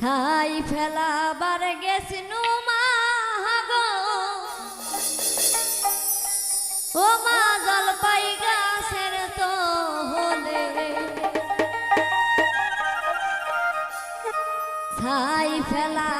ছাই ফেলাবার গেছিনু মা গো। ও মা জলপাই গাছের তো হলে ছাই ফেলা